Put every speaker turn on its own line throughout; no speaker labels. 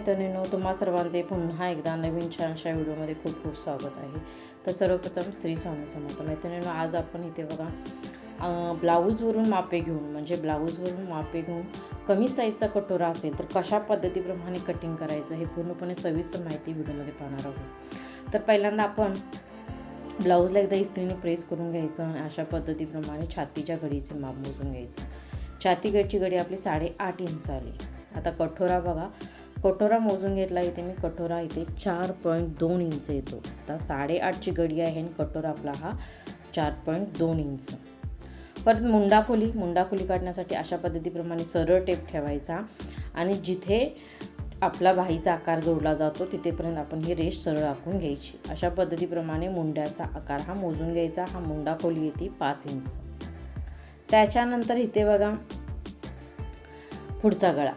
मैत्रिणींनो तुम्हा सर्वांचे पुन्हा एकदा नवीन छानशा व्हिडिओमध्ये खूप खूप स्वागत आहे. तर सर्वप्रथम श्री स्वामी समर्थ मैत्रिणीनो आज आपण इथे बघा ब्लाऊजवरून मापे घेऊन म्हणजे ब्लाऊजवरून मापे घेऊन कमी साईजचा कटोरा असेल तर कशा पद्धतीप्रमाणे कटिंग करायचं हे पूर्णपणे सविस्तर माहिती व्हिडिओमध्ये पाहणार आहोत. तर पहिल्यांदा आपण ब्लाऊजला एकदा इस्त्रीने प्रेस करून घ्यायचं आणि अशा पद्धतीप्रमाणे छातीच्या घडीचे माप मोजून घ्यायचं. छाती घडी आपली साडेआठ इंच आली. आता कठोरा बघा कटोरा मोजून घेतला इथे मी. कटोरा इथे चार पॉईंट दोन इंच येतो. आता साडेआठची गडी आहे आणि कटोरा आपला हा चार पॉईंट दोन इंच. परत मुंडाखोली. मुंडाखोली काढण्यासाठी अशा पद्धतीप्रमाणे सरळ टेप ठेवायचा. आणि जिथे आपला बाहीचा आकार जोडला जातो तिथेपर्यंत आपण ही रेष सरळ आखून घ्यायची. अशा पद्धतीप्रमाणे मुंड्याचा आकार हा मोजून घ्यायचा. हा मुंडा खोली येते पाच इंच. त्याच्यानंतर इथे बघा पुढचा गळा.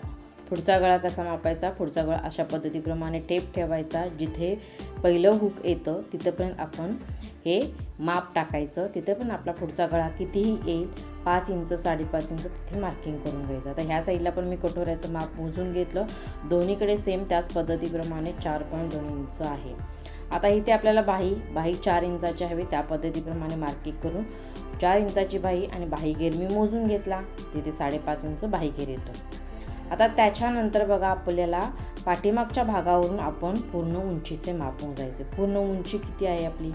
पुढचा गळा कसा मापायचा? पुढचा गळा अशा पद्धतीप्रमाणे टेप ठेवायचा जिथे पहिलं हुक येतं तिथंपर्यंत आपण हे माप टाकायचं. तिथे पण आपला पुढचा गळा कितीही येईल पाच इंच साडेपाच इंच तिथे मार्किंग करून घ्यायचं. आता ह्या साईडला पण मी कटोऱ्याचं माप मोजून घेतलं. दोन्हीकडे सेम त्याच पद्धतीप्रमाणे चार पॉईंट दोन इंच आहे. आता इथे आपल्याला बाही बाही चार इंचाची हवी त्या पद्धतीप्रमाणे मार्किंग करून चार इंचाची बाही आणि बाहीगेर मी मोजून घेतला. तिथे साडेपाच इंच बाहीगेर येतो. आता त्याच्यानंतर बघा आपल्याला पाठीमागच्या भागावरून आपण पूर्ण उंचीचे माप मोजायचे. पूर्ण उंची किती आहे आपली?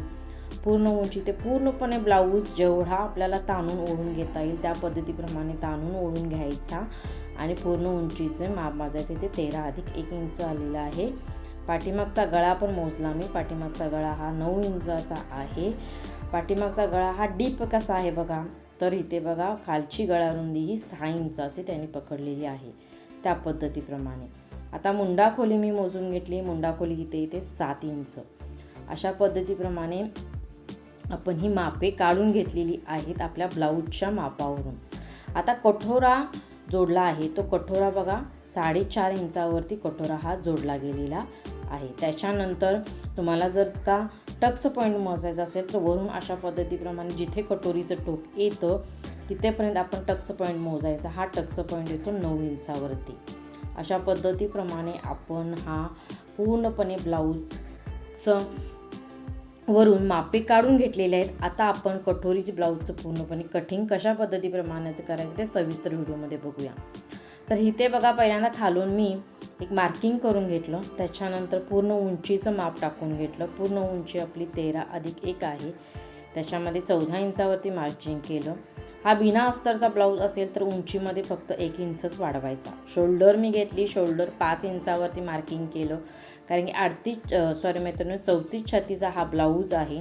पूर्ण उंची ते पूर्णपणे ब्लाऊज जेवढा आपल्याला ताणून ओढून घेता येईल त्या पद्धतीप्रमाणे ताणून ओढून घ्यायचा आणि पूर्ण उंचीचे माप माजायचे. ते तेरा अधिक एक इंच आलेलं आहे. पाठीमागचा गळा पण मोजला मी. पाठीमागचा गळा हा नऊ इंचाचा आहे. पाठीमागचा गळा हा डीप कसा आहे बघा? तर इथे बघा खालची गळारुंदी ही सहा इंचाची त्यांनी पकडलेली आहे. त्या पद्धतीप्रमाणे. आता मुंडा खोली मी मोजून घेतली. मुंडा खोली इथे इथे सात इंच. अशा पद्धतीप्रमाणे आपण ही मापे काढून घेतलेली आहेत आपल्या ब्लाऊजच्या मापावरून. आता कठोरा जोडला आहे. तो कठोरा बघा साडेचार इंचावरती कठोरा हा जोडला गेलेला आहे. त्याच्यानंतर तुम्हाला जर का टक्स पॉईंट मोजायचा असेल तर वरून अशा पद्धतीप्रमाणे जिथे कटोरीचं टोक येतं तिथेपर्यंत आपण टक्स पॉईंट मोजायचा. हा टक्स पॉईंट येतो नऊ इंचावरती. अशा पद्धतीप्रमाणे आपण हा पूर्णपणे ब्लाऊजचं वरून मापे काढून घेतलेले आहेत. आता आपण कठोरीची ब्लाऊजचं पूर्णपणे कटिंग कशा पद्धतीप्रमाणेच करायचं ते सविस्तर व्हिडिओमध्ये बघूया. तर इथे बघा पहिल्यांदा खालून मी एक मार्किंग करून घेतलं. त्याच्यानंतर पूर्ण उंचीचं माप टाकून घेतलं. पूर्ण उंची आपली तेरा अधिक एक आहे. त्याच्यामध्ये चौदा इंचावरती मार्किंग केलं. हा बिना अस्तरचा ब्लाऊज असेल तर उंचीमध्ये फक्त एक इंचच वाढवायचा. शोल्डर मी घेतली. शोल्डर पाच इंचावरती मार्किंग केलं. कारण की अडतीस सॉरी मैत्रिणी चौतीस छातीचा हा ब्लाऊज आहे.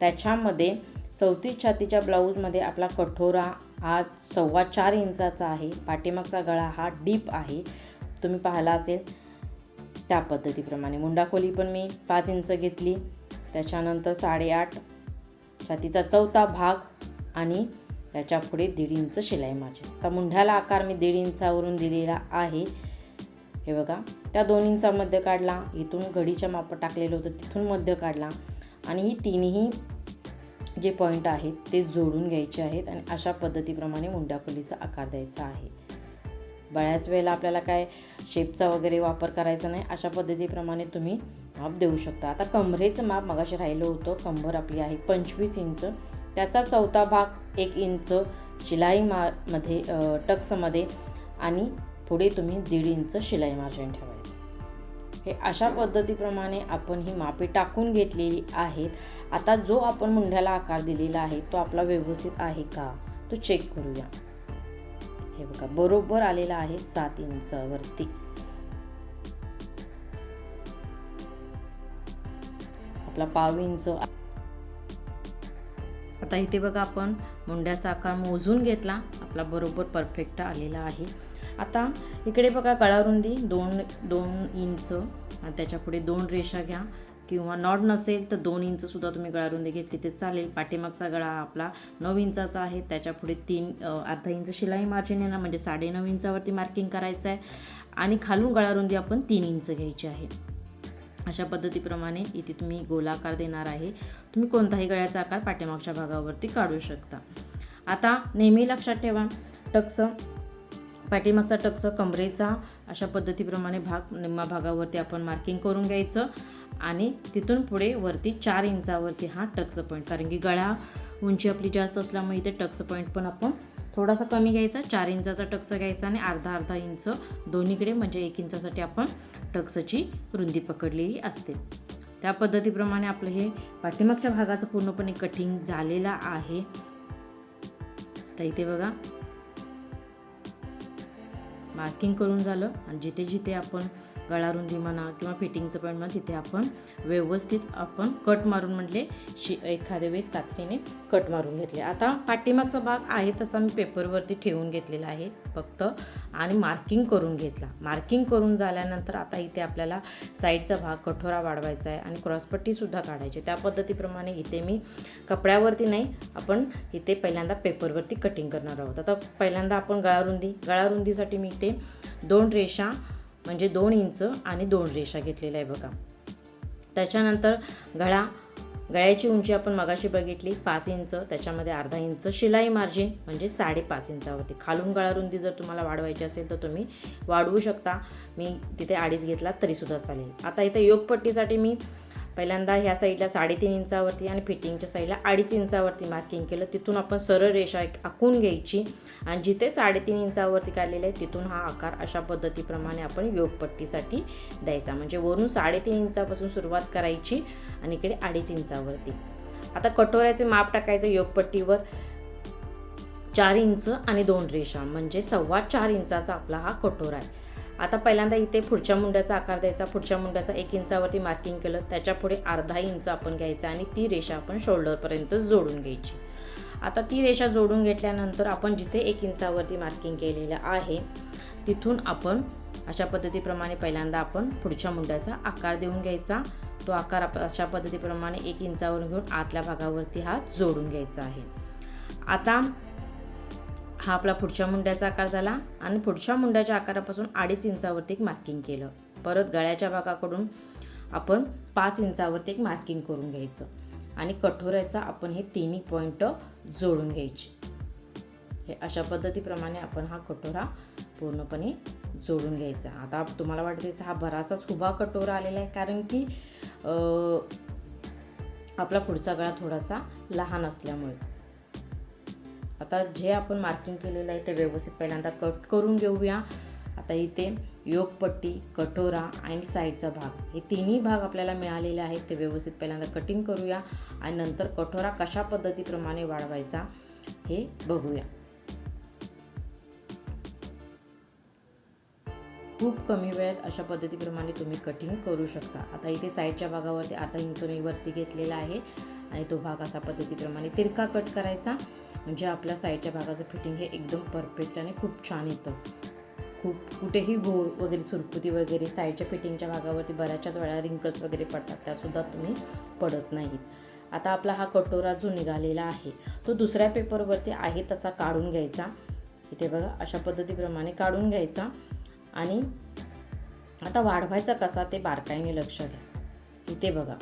त्याच्यामध्ये चौतीस छातीच्या ब्लाऊजमध्ये आपला कठोरा हा सव्वा चार इंचाचा आहे. पाठीमागचा गळा हा डीप आहे. तुम्ही पाहिला असेल त्या पद्धतीप्रमाणे. मुंडाखोली पण मी पाच इंच घेतली. त्याच्यानंतर साडेआठ छातीचा चौथा भाग आणि त्याच्या पुढे दीड इंच शिलाई माझी. आता मुंढ्याला आकार मी दीड इंचावरून दिलेला आहे. हे बघा त्या दोन इंचा मध्य काढला. इथून घडीच्या माप टाकलेलं होतं तिथून मध्य काढला. आणि ही तिन्ही जे पॉईंट आहेत ते जोडून घ्यायचे आहेत आणि अशा पद्धतीप्रमाणे मुंडाखोलीचा आकार द्यायचा आहे. बऱ्याच वेळेला आपल्याला काय शेपचा वगैरे वापर करायचा नाही अशा पद्धतीप्रमाणे तुम्ही माप देऊ शकता. आता कमरेचं माप मगाशी राहिलं होतं कंबर आपली आहे पंचवीस इंच. त्याचा चौथा भाग एक इंच शिलाई मा मध्ये टक्समध्ये आणि पुढे तुम्ही दीड इंच शिलाई मार्जिन ठेवायचं. हे अशा पद्धतीप्रमाणे आपण ही मापे टाकून घेतलेली आहेत. आता जो आपण मुंढ्याला आकार दिलेला आहे तो आपला व्यवस्थित आहे का? तो चेक करूया. हे बघा बरोबर आलेला आहे सात इंचावरती. आपला पाव इंच. आता इथे बघा आपण मुंड्याचा आकार मोजून घेतला. आपला बरोबर परफेक्ट आलेला आहे. आता इकडे बघा गळारुंदी दोन दोन इंच. त्याच्यापुढे त्याच्या पुढे दोन रेषा घ्या. किंवा नॉड नसेल तर दोन इंचसुद्धा तुम्ही गळारुंदी घेतली ते चालेल. पाठीमागचा गळा आपला नऊ इंचाचा आहे. त्याच्या पुढे तीन अर्धा इंच शिलाई मार्जिन येणार म्हणजे साडेनऊ इंचावरती मार्किंग करायचं आहे. आणि खालून गळारुंदी आपण तीन इंच घ्यायची आहे. अशा पद्धतीप्रमाणे इथे तुम्ही गोलाकार देणार आहे. तुम्ही कोणताही गळ्याचा आकार पाठीमागच्या भागावरती काढू शकता. आता नेहमी लक्षात ठेवा टक्स पाठीमागचा टक्स कमरेचा अशा पद्धतीप्रमाणे भाग निम्मा भागावरती आपण मार्किंग करून घ्यायचं. आणि तिथून पुढे वरती चार इंचावरती हा टक्स पॉईंट कारण की गळा उंची आपली जास्त असल्यामुळे इथे टक्स पॉईंट पण आपण थोडासा कमी घ्यायचा. चार इंचाचा टक्स घ्यायचा आणि अर्धा अर्धा इंच दोन्हीकडे म्हणजे एक इंचासाठी आपण टक्सची रुंदी पकडलेली असते. त्या पद्धतीप्रमाणे आपलं हे पाठीमागच्या भागाचं पूर्णपणे कटिंग झालेलं आहे. तर इथे बघा मार्किंग करून झालं. आणि जिथे जिथे आपण गळारुंदी म्हणा किंवा फिटिंगचं पण म्हणा तिथे आपण व्यवस्थित आपण कट मारून म्हटले शि एखाद्या वेळेस कात्रीने कट मारून घेतले. आता पाठीमागचा भाग आहे तसा मी पेपरवरती ठेवून घेतलेला आहे फक्त. आणि मार्किंग करून घेतला. मार्किंग करून झाल्यानंतर आता इथे आपल्याला साईडचा भाग कठोरा वाढवायचा आहे आणि क्रॉसपट्टीसुद्धा काढायची. त्या पद्धतीप्रमाणे इथे मी कपड्यावरती नाही आपण इथे पहिल्यांदा पेपरवरती कटिंग करणार आहोत. आता पहिल्यांदा आपण गळारुंदी गळारुंदीसाठी मी इथे दोन रेषा म्हणजे दोन इंच आणि दोन रेषा घेतलेल्या आहे बघा. त्याच्यानंतर गळा गळ्याची उंची आपण मगाशी बघितली पाच इंच त्याच्यामध्ये अर्धा इंच शिलाई मार्जिन म्हणजे साडेपाच इंचावरती. खालून गळारुंदी जर तुम्हाला वाढवायची असेल तर तुम्ही वाढवू शकता. मी तिथे अडीच घेतला तरीसुद्धा चालेल. आता इथे योगपट्टीसाठी मी पहिल्यांदा ह्या साईडला साडेतीन इंचावरती आणि फिटिंगच्या साईडला अडीच इंचावरती मार्किंग केलं. तिथून आपण सरळ रेषा एक आखून घ्यायची. आणि जिथे साडेतीन इंचावरती काढलेले आहे तिथून हा आकार अशा पद्धतीप्रमाणे आपण योगपट्टीसाठी द्यायचा. म्हणजे वरून साडेतीन इंचापासून सुरुवात करायची आणि इकडे अडीच इंचावरती. आता कटोऱ्याचे माप टाकायचं योगपट्टीवर. चार इंच आणि दोन रेषा म्हणजे सव्वा चार इंचाचा आपला हा कटोरा आहे. आता पहिल्यांदा इथे पुढच्या मुंड्याचा आकार द्यायचा. पुढच्या मुंड्याचा एक इंचावरती मार्किंग केलं. त्याच्यापुढे अर्धा इंच आपण घ्यायचा आणि ती रेषा आपण शोल्डरपर्यंत जोडून घ्यायची. आता ती रेषा जोडून घेतल्यानंतर आपण जिथे एक इंचावरती मार्किंग केलेलं आहे तिथून आपण अशा पद्धतीप्रमाणे पहिल्यांदा आपण पुढच्या मुंड्याचा आकार देऊन घ्यायचा. तो आकार आप अशा पद्धतीप्रमाणे एक इंचावरून घेऊन आतल्या भागावरती हा जोडून घ्यायचा आहे. आता हा आपला पुढच्या मुंड्याचा आकार झाला आणि पुढच्या मुंड्याच्या आकारापासून अडीच इंचावरती एक मार्किंग केलं. परत गळ्याच्या भागाकडून आपण पाच इंचावरती एक मार्किंग करून घ्यायचं. आणि कठोऱ्याचा आपण हे तिन्ही पॉईंट जोडून घ्यायचे. हे अशा पद्धतीप्रमाणे आपण हा कटोरा पूर्णपणे जोडून घ्यायचा. आता तुम्हाला वाटते हा बराचसाच उभा कटोरा आलेला आहे कारण की आपला पुढचा गळा थोडासा लहान असल्यामुळे. आता जे आपण मार्किंग केलेलं आहे ते व्यवस्थित पहिल्यांदा कट करून घेऊया. आता इथे योगपट्टी कटोरा आणि साईडचा भाग. हे तिन्ही भाग आपल्याला मिळालेले आहेत. ते व्यवस्थित पहिल्यांदा कटिंग करूया आणि नंतर कठोरा कशा पद्धतीप्रमाणे वाढवायचा हे बघूया. खूप कमी वेळेत अशा पद्धतीप्रमाणे तुम्ही कटिंग करू शकता. आता इथे साईडच्या भागावरती अर्धा इंच मी वरती घेतलेला आहे. आणि तो भाग असा पद्धतीप्रमाणे तिरका कट करायचा. म्हणजे आपल्या साईडच्या भागाचं फिटिंग हे एकदम परफेक्ट आणि खूप छान येतं. खूप कुठेही गोळ वगैरे सुरकुती वगैरे साईडच्या फिटिंगच्या भागावरती बऱ्याचशाच वेळा रिंकल्स वगैरे पडतात. त्यासुद्धा तुम्ही पडत नाहीत. आता आपला हा कटोरा जो निघालेला आहे तो दुसऱ्या पेपरवरती आहे तसा काढून घ्यायचा. इथे बघा अशा पद्धतीप्रमाणे काढून घ्यायचा. आणि आता वाढवायचा कसा ते बारकाईने लक्ष द्या. इथे बघा.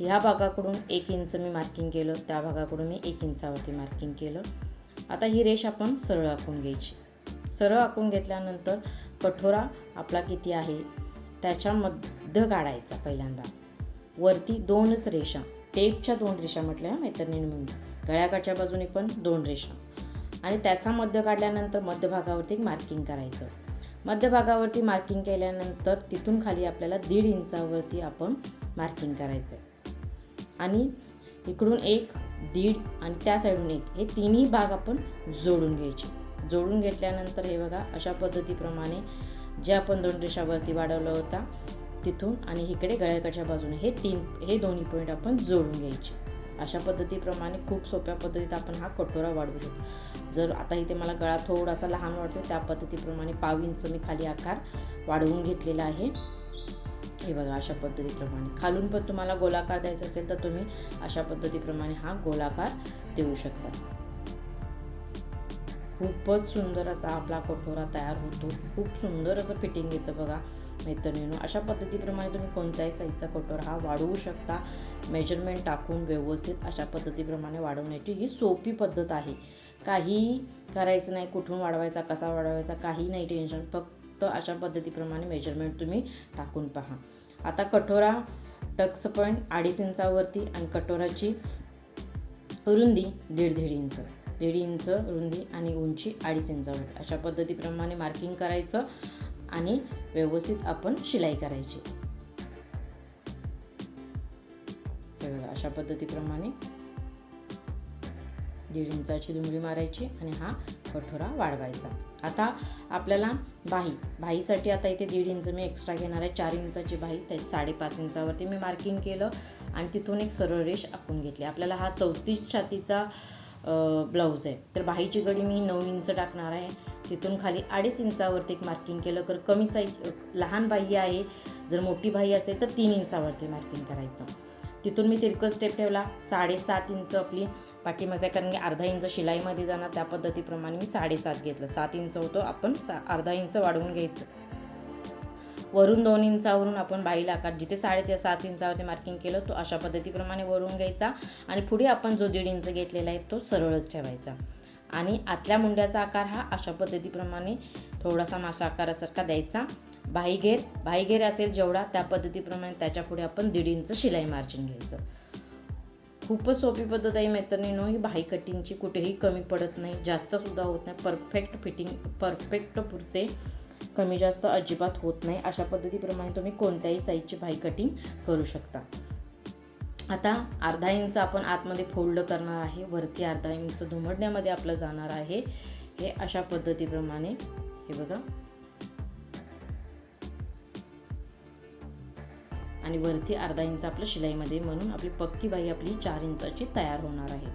ह्या भागाकडून एक इंच मी मार्किंग केलं त्या भागाकडून मी एक इंचावरती मार्किंग केलं. आता ही रेष आपण सरळ आखून घ्यायची. सरळ आखून घेतल्यानंतर कठोरा आपला किती आहे? त्याच्या मध्य काढायचा पहिल्यांदा. वरती दोनच रेषा. टेपच्या दोन रेषा म्हटल्या मैत्रिणीने म्हणून. गळ्याकडच्या बाजूने पण दोन रेषा. आणि त्याचा मध्य काढल्यानंतर मध्यभागावरती मार्किंग करायचं. मध्यभागावरती मार्किंग केल्यानंतर तिथून खाली आपल्याला दीड इंचावरती आपण मार्किंग करायचं आहे आणि इकडून एक दीड आणि त्या साईडून एक. हे तिन्ही भाग आपण जोडून घ्यायचे. जोडून घेतल्यानंतर हे बघा अशा पद्धतीप्रमाणे जे आपण दोन रेषावरती वाढवला होता तिथून आणि इकडे गळ्याकडच्या बाजूने हे तीन हे दोन्ही पॉईंट आपण जोडून घ्यायचे. अशा पद्धतीप्रमाणे खूप सोप्या पद्धतीत आपण हा कटोरा वाढवू शकतो. जर आता इथे मला गळा थोडासा लहान वाटतो त्या पद्धतीप्रमाणे पाव इंच मी खाली आकार वाढवून घेतलेला आहे. हे बघा अशा पद्धतीप्रमाणे. खालून पण तुम्हाला गोलाकार द्यायचा असेल तर तुम्ही अशा पद्धतीप्रमाणे हा गोलाकार देऊ शकता. खूपच सुंदर असा आपला कठोरा तयार होतो. खूप सुंदर असं फिटिंग येतं बघा मैत्रिणीनं. अशा पद्धतीप्रमाणे तुम्ही कोणत्याही साईजचा कटोरा हा वाढवू शकता. मेजरमेंट टाकून व्यवस्थित अशा पद्धतीप्रमाणे वाढवण्याची ही सोपी पद्धत आहे. काही करायचं नाही कुठून वाढवायचा कसा वाढवायचा काही नाही टेन्शन फक्त फक्त अशा पद्धतीप्रमाणे मेजरमेंट तुम्ही टाकून पहा. आता कठोरा टक्स पॉईंट अडीच इंचावरती आणि कटोराची रुंदी दीड दीड इंच दीड इंच रुंदी आणि उंची अडीच इंचावर. अशा पद्धतीप्रमाणे मार्किंग करायचं आणि व्यवस्थित आपण शिलाई करायची. अशा पद्धतीप्रमाणे दीड इंचाची दुमडी मारायची आणि हा कठोरा वाढवायचा. आता आपल्याला बाही बाहीसाठी आता इथे दीड इंच मी एक्स्ट्रा घेणार आहे. चार इंचाची बाही त्या साडेपाच इंचावरती मी मार्किंग केलं आणि तिथून एक सरळ रेष आखून घेतली. आपल्याला हा चौतीस छातीचा ब्लाऊज आहे. तर बाहीची गडी मी नऊ इंच टाकणार आहे. तिथून खाली अडीच इंचावरती एक मार्किंग केलं. तर कमी साईज लहान बाही आहे. जर मोठी बाही असेल तर तीन इंचावरती मार्किंग करायचं. तिथून मी तिरकं स्टेप ठेवला. साडेसात इंच आपली पाठीमागचा आहे. कारण की अर्धा इंच शिलाईमध्ये जाणार त्या पद्धतीप्रमाणे मी साडेसात घेतलं. सात इंच होतो आपण सा अर्धा इंच वाढवून घ्यायचं. वरून दोन इंचावरून आपण बाईला आकार जिथे साडे ते सात इंचावरती मार्किंग केलं तो अशा पद्धतीप्रमाणे वरून घ्यायचा. आणि पुढे आपण जो दीड इंच घेतलेला आहे तो सरळच ठेवायचा. आणि आतल्या मुंड्याचा आकार हा अशा पद्धतीप्रमाणे थोडासा माशा आकारासारखा द्यायचा. बाईगेर बाईगेर असेल जेवढा त्या पद्धतीप्रमाणे त्याच्या पुढे आपण दीड इंच शिलाई मार्जिन घ्यायचं. खूपच सोपी पद्धत आहे मैत्रिणीनो. ही बाही कटिंगची कुठेही कमी पडत नाही. जास्तसुद्धा होत नाही. परफेक्ट फिटिंग परफेक्ट पुरते. कमी जास्त अजिबात होत नाही. अशा पद्धतीप्रमाणे तुम्ही कोणत्याही साईजची बाही कटिंग करू शकता. आता अर्धा इंच आपण आतमध्ये फोल्ड करणार आहे. वरती अर्धा इंच धुमडण्यामध्ये आपलं जाणार आहे. हे अशा पद्धतीप्रमाणे. हे बघा. आणि वरती अर्धा इंच आपलं शिलाईमध्ये म्हणून आपली पक्की बाई आपली चार इंचाची तयार होणार आहे.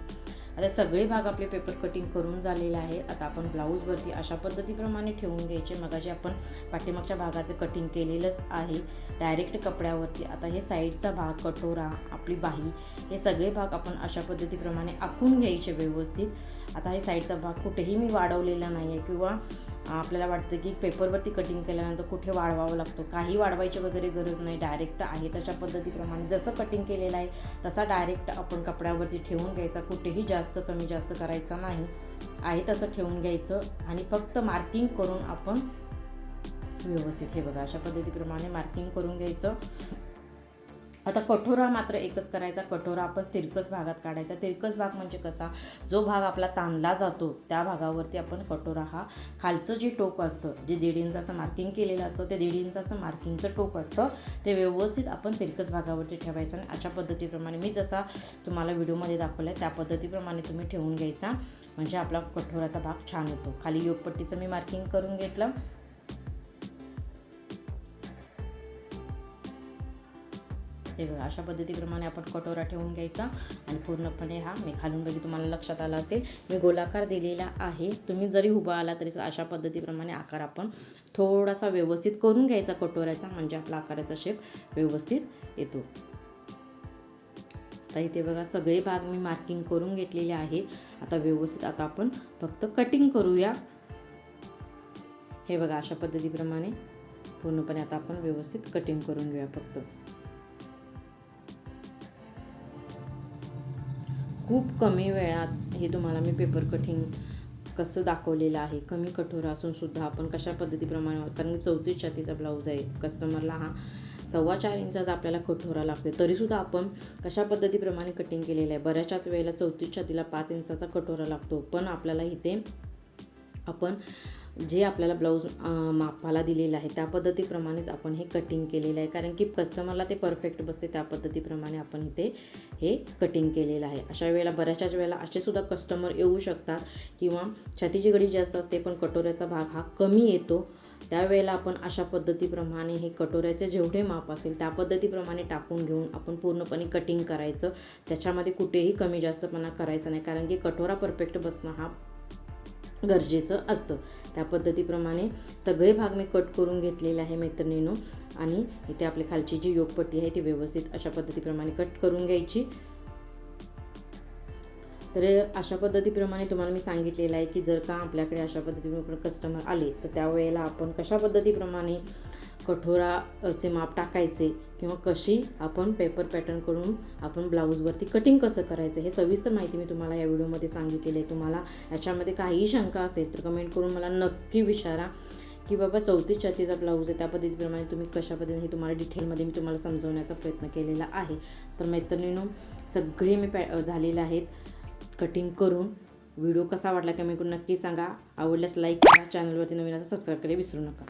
आता सगळे भाग आपले पेपर कटिंग करून झालेले आहे. आता आपण ब्लाऊजवरती अशा पद्धतीप्रमाणे ठेवून घ्यायचे. मगाशी आपण पाठीमागच्या भागाचं कटिंग केलेलंच आहे. डायरेक्ट कपड्यावरती. आता हे साईडचा भाग कटोरा आपली बाही हे सगळे भाग आपण अशा पद्धतीप्रमाणे आखून घ्यायचे व्यवस्थित. आता हे साईडचा भाग कुठेही मी वाढवलेला नाही आहे किंवा आपल्याला वाटतं की पेपरवरती कटिंग केल्यानंतर कुठे वाढवावं लागतो? काही वाढवायची वगैरे गरज नाही. डायरेक्ट आहे तशा पद्धतीप्रमाणे. जसं कटिंग केलेलं आहे तसा डायरेक्ट आपण कपड्यावरती ठेवून घ्यायचा. कुठेही जास्त कमी जास्त करायचा नाही. आहे तसं ठेवून घ्यायचं. आणि फक्त मार्किंग करून आपण व्यवस्थित हे बघा अशा पद्धतीप्रमाणे मार्किंग करून घ्यायचं. आता कठोरा मात्र एकच करायचा कठोरा आपण तिरकस भागात काढायचा. तिरकस भाग म्हणजे कसा? जो भाग आपला ताणला जातो त्या भागावरती आपण कठोरा हा खालचं जे टोक असतं जे दीड इंचाचं मार्किंग केलेलं असतं ते दीड इंचाचं मार्किंगचं टोक असतं ते व्यवस्थित आपण तिरकस भागावरती ठेवायचं आणि अशा पद्धतीप्रमाणे मी जसा तुम्हाला व्हिडिओमध्ये दाखवला आहे त्या पद्धतीप्रमाणे तुम्ही ठेवून घ्यायचा. म्हणजे आपला कठोराचा भाग छान होतो. खाली योगपट्टीचं मी मार्किंग करून घेतलं. हे बघा अशा पद्धतीप्रमाणे आपण कटोरा ठेवून घ्यायचा आणि पूर्णपणे हा मी खालून बघी तुम्हाला लक्षात आला असेल. मी गोलाकार दिलेला आहे. तुम्ही जरी उभा आला तरी अशा पद्धतीप्रमाणे आकार आपण थोडासा व्यवस्थित करून घ्यायचा कटोऱ्याचा म्हणजे आपला आकाराचा शेप व्यवस्थित येतो. आता इथे बघा सगळे भाग मी मार्किंग करून घेतलेले आहेत. आता व्यवस्थित आता आपण फक्त कटिंग करूया. हे बघा अशा पद्धतीप्रमाणे पूर्णपणे आता आपण व्यवस्थित कटिंग करून घेऊया फक्त. खूप कमी वेळात हे तुम्हाला मी पेपर कटिंग कसं दाखवलेलं आहे कमी कठोर असून सुद्धा आपण कशा पद्धतीप्रमाणे कारण की चौतीस छातीचा ब्लाऊज आहे कस्टमरला हा सव्वा चार इंचाचा आपल्याला कठोरा लागतो तरीसुद्धा आपण कशा पद्धतीप्रमाणे कटिंग केलेलं आहे? बऱ्याचशाच वेळेला चौतीस छातीला पाच इंचाचा कठोरा लागतो पण आपल्याला इथे आपण जे आपल्याला ब्लाऊज मापाला दिलेलं आहे त्या पद्धतीप्रमाणेच आपण हे कटिंग केलेलं आहे. कारण की कस्टमरला ते परफेक्ट बसते त्या पद्धतीप्रमाणे आपण इथे हे कटिंग केलेलं आहे. अशा वेळेला बऱ्याचशाच वेळेला असे सुद्धा कस्टमर येऊ शकतात किंवा छातीची गडी जास्त असते पण कटोऱ्याचा भाग हा कमी येतो. त्यावेळेला आपण अशा पद्धतीप्रमाणे हे कटोऱ्याचे जेवढे माप असेल त्या पद्धतीप्रमाणे टाकून घेऊन आपण पूर्णपणे कटिंग करायचं. त्याच्यामध्ये कुठेही कमी जास्तपणा करायचा नाही कारण की कटोरा परफेक्ट बसणं हा गरजेचं असतं. त्या पद्धतीप्रमाणे सगळे भाग मी कट करून घेतलेले आहे मैत्रिणीनो. आणि इथे आपली खालची जी योगपट्टी आहे ती व्यवस्थित अशा पद्धतीप्रमाणे कट करून घ्यायची. तर अशा पद्धतीप्रमाणे तुम्हाला मी सांगितलेलं आहे की जर का आपल्याकडे अशा पद्धतीने कस्टमर आले तर त्यावेळेला आपण कशा पद्धतीप्रमाणे कठोराचे माप टाकायचे किंवा कशी आपण पेपर पॅटर्न करून आपण ब्लाऊजवरती कटिंग कसं करायचं हे सविस्तर माहिती मी तुम्हाला या व्हिडिओमध्ये सांगितलेली आहे. तुम्हाला याच्यामध्ये काहीही शंका असेल तर कमेंट करून मला नक्की विचारा की बाबा चौतीस छातीचा ब्लाऊज आहे त्या पद्धतीप्रमाणे तुम्ही कशा पद्धतीने हे तुम्हाला डिटेलमध्ये मी तुम्हाला समजवण्याचा प्रयत्न केलेला आहे. तर मैत्रिणीनो सगळे मी पॅ झालेले आहेत कटिंग करून. व्हिडिओ कसा वाटला कमेंट करून नक्की सांगा. आवडल्यास लाईक करा चॅनलवरती नवीन असं सबस्क्राईब करायला विसरू नका.